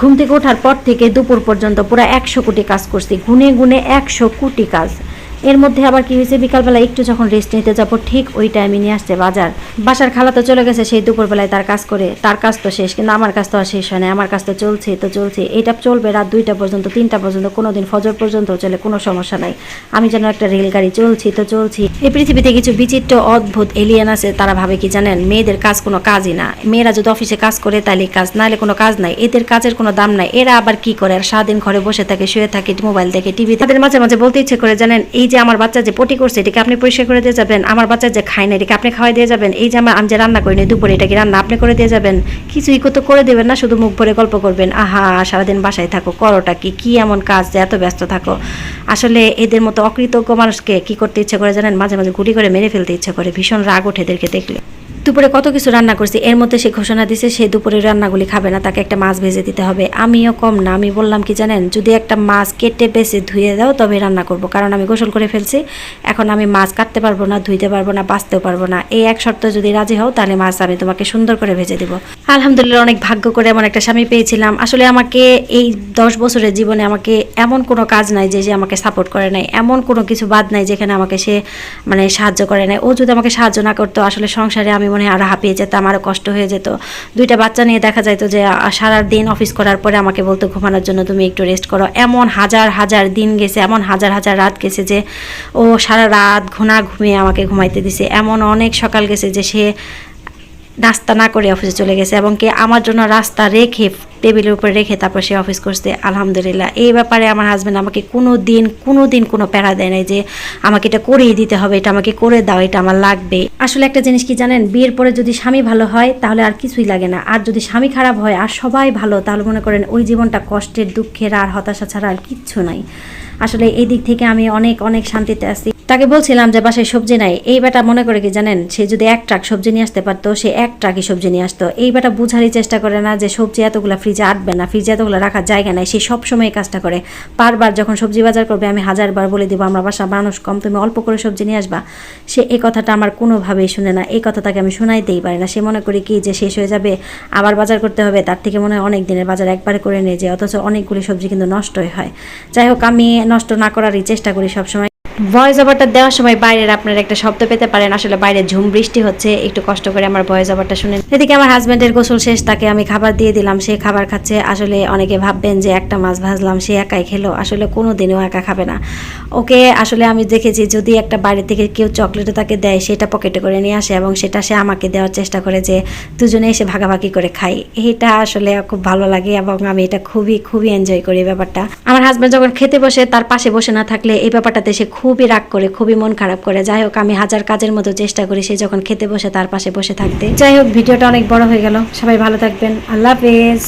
ঘুম থেকে ওঠার পর থেকে দুপুর পর্যন্ত পুরো একশো কোটি কাজ করছি। গুনে গুনে একশো কোটি কাজ। এর মধ্যে আবার কি হয়েছে? বিকালবেলা একটু যখন রেস্ট নিতে যাব, ঠিক ওই টাইমে নিয়ে আসছে বাজার। বাসার খালা তো চলে গেছে, সেই দুপুরবেলায় তার কাজ করে। তার কাজ তো শেষ, কিন্তু আমার কাজ তো আর শেষ হয় না। আমার কাজ তো চলছে তো চলছে। এটা চলবে রাত দুইটা পর্যন্ত, তিনটা পর্যন্ত কোনো দিন ফজর পর্যন্ত চলে, কোনো সমস্যা নাই। আমি যেন একটা রেলগাড়ি চলছি, তো চলছি। এই পৃথিবীতে কিছু বিচিত্র, অদ্ভুত এলিয়েন আছে, তারা ভাবে কি জানেন? মেয়েদের কাজ কোনো কাজই না। মেয়েরা যদি অফিসে কাজ করে, তাহলে কাজ, নাহলে কোনো কাজ নাই। এদের কাজের কোনো দাম নাই। এরা আবার কি করে? আর সারাদিন ঘরে বসে থাকে, শুয়ে থাকে, মোবাইল দেখে টিভি তাদের মাঝে মাঝে বলতে ইচ্ছে করে, জানেন, এই যে আমার বাচ্চা যে পটি করছে, এটাকে আপনি পরিষ্কার করে দিয়ে যাবেন। আমার বাচ্চা যে খায় না, এটাকে আপনি খাওয়াই দিয়ে যাবেন। এই যে আমার আমি যে রান্না করিনি দুপুরে এটাকে রান্না আপনি করে দিয়ে যাবেন। কিছুই তো করে দেবেন না, শুধু মুখ ভরে গল্প করবেন। আহা, সারাদিন বাসায় থাকো, করোটা কি কি এমন কাজ যে এত ব্যস্ত থাকো। আসলে এদের মতো অকৃতজ্ঞ মানুষকে কি করতে ইচ্ছে করে জানেন? মাঝে মাঝে গুলি করে মেরে ফেলতে ইচ্ছে করে। ভীষণ রাগ ওঠে এদেরকে দেখলে। দুপুরে কত কিছু রান্না করছি, এর মধ্যে সে ঘোষণা দিছে সে দুপুরে রান্নাগুলি খাবে না, তাকে একটা মাছ ভেজে দিতে হবে। আমিও কম না, আমি বললাম কি জানেন, যদি একটা মাছ কেটে বেছে ধুয়ে দাও তবে রান্না করব, কারণ আমি গোসল করে ফেলছি, এখন আমি মাছ কাটতে পারব না, ধুইতে পারব না, বাঁচতেও পারব না। এই এক শর্ত যদি রাজি হও, তাহলে মাছ আমি তোমাকে সুন্দর করে ভেজে দিব। আলহামদুলিল্লাহ, অনেক ভাগ্য করে এমন একটা স্বামী পেয়েছিলাম। আসলে আমাকে এই দশ বছরের জীবনে আমাকে এমন কোনো কাজ নাই যে যে আমাকে সাপোর্ট করে নাই, এমন কোনো কিছু বাদ নাই যেখানে আমাকে সে মানে সাহায্য করে নাই। ও যদি আমাকে সাহায্য না করতো, আসলে সংসারে আমি মনে হয় আরও হাঁপিয়ে যেতাম আরও কষ্ট হয়ে যেত। দুইটা বাচ্চা নিয়ে দেখা যাইতো যে সারা দিন অফিস করার পরে আমাকে বলতো, ঘুমানোর জন্য তুমি একটু রেস্ট করো। এমন হাজার হাজার দিন গেছে, এমন হাজার হাজার রাত গেছে যে, ও সারা রাত ঘুনা ঘুমিয়ে আমাকে ঘুমাইতে দিছে। এমন অনেক সকাল গেছে যে, সে নাস্তা না করে অফিসে চলে গেছে এবং কি আমার জন্য রাস্তা রেখে টেবিলের উপরে রেখে তারপর সে অফিস করছে, আলহামদুলিল্লাহ। এই ব্যাপারে আমার হাজব্যান্ড আমাকে কোনো দিন কোনো দিন কোনো প্যারা দেয় নাই যে আমাকে এটা করেই দিতে হবে, এটা আমাকে করে দাও, এটা আমার লাগবে। আসলে একটা জিনিস কি জানেন, বিয়ের পরে যদি স্বামী ভালো হয় তাহলে আর কিছুই লাগে না। আর যদি স্বামী খারাপ হয় আর সবাই ভালো, তাহলে মনে করেন ওই জীবনটা কষ্টের, দুঃখের আর হতাশা ছাড়া আর কিচ্ছু নাই। আসলে এই দিক থেকে আমি অনেক অনেক শান্তিতে আছি। তাকে বলছিলাম যে বাসায় সবজি নাই, এই বেটা মনে করে কি জানেন, সে যদি এক ট্রাক সবজি নিয়ে আসতে পারতো, সে এক ট্রাকই সবজি নিয়ে আসতো। এই বেটা বুঝারই চেষ্টা করে না যে সবজি এতগুলো ফ্রিজে আটবে না ফ্রিজে এতগুলো রাখার জায়গা নাই, সে সবসময় এই কাজটা করে। বারবার যখন সবজি বাজার করবে, আমি হাজারবার বলে দিব, আমরা বাসা মানুষ কম, তুমি অল্প করে সবজি নিয়ে আসবা। সে এই কথাটা আমার কোনোভাবেই শুনে না, এই কথা তাকে আমি শোনাইতেই পারি না। সে মনে করি কি যে শেষ হয়ে যাবে, আবার বাজার করতে হবে, তার থেকে মনে হয় অনেক দিনের বাজার একবারে করে নিয়ে যায় অথচ অনেকগুলি সবজি কিন্তু নষ্টই হয়। যাই হোক, আমি নষ্ট না করারই চেষ্টা করি সবসময়। ভয়েস ওভারটা দেওয়ার সময় বাইরের আপনার একটা শব্দ পেতে পারেন। আসলে বাইরে ঝুম বৃষ্টি হচ্ছে, একটু কষ্ট করে আমার ভয়েস ওভারটা শুনেন। এদিকে আমার হাজব্যান্ডের গোসল শেষ, তাকে আমি খাবার দিয়ে দিলাম, সে খাবার খাচ্ছে। আসলে অনেকে ভাববেন যে একটা মাছ ভাজলাম, সে একাই খেলো। আসলে কোনো দিনও একা খাবে না। ওকে আসলে আমি দেখেছি, যদি একটা বাইরে থেকে কেউ চকলেটও তাকে দেয়, সেটা পকেটে করে নিয়ে আসে এবং সেটা সে আমাকে দেওয়ার চেষ্টা করে যে দুজনে এসে ভাগাভাগি করে খাই। এটা আসলে খুব ভালো লাগে এবং আমি এটা খুবই খুবই এনজয় করি ব্যাপারটা। আমার হাজব্যান্ড যখন খেতে বসে, তার পাশে বসে না থাকলে এই ব্যাপারটাতে সে খুবই রাগ করে, খুবই মন খারাপ করে। যাই হোক, আমি হাজার কাজের মতো চেষ্টা করি সে যখন খেতে বসে তার পাশে বসে থাকতে। যাই হোক, ভিডিওটা অনেক বড় হয়ে গেল। সবাই ভালো থাকবেন। আল্লাহ হাফেজ।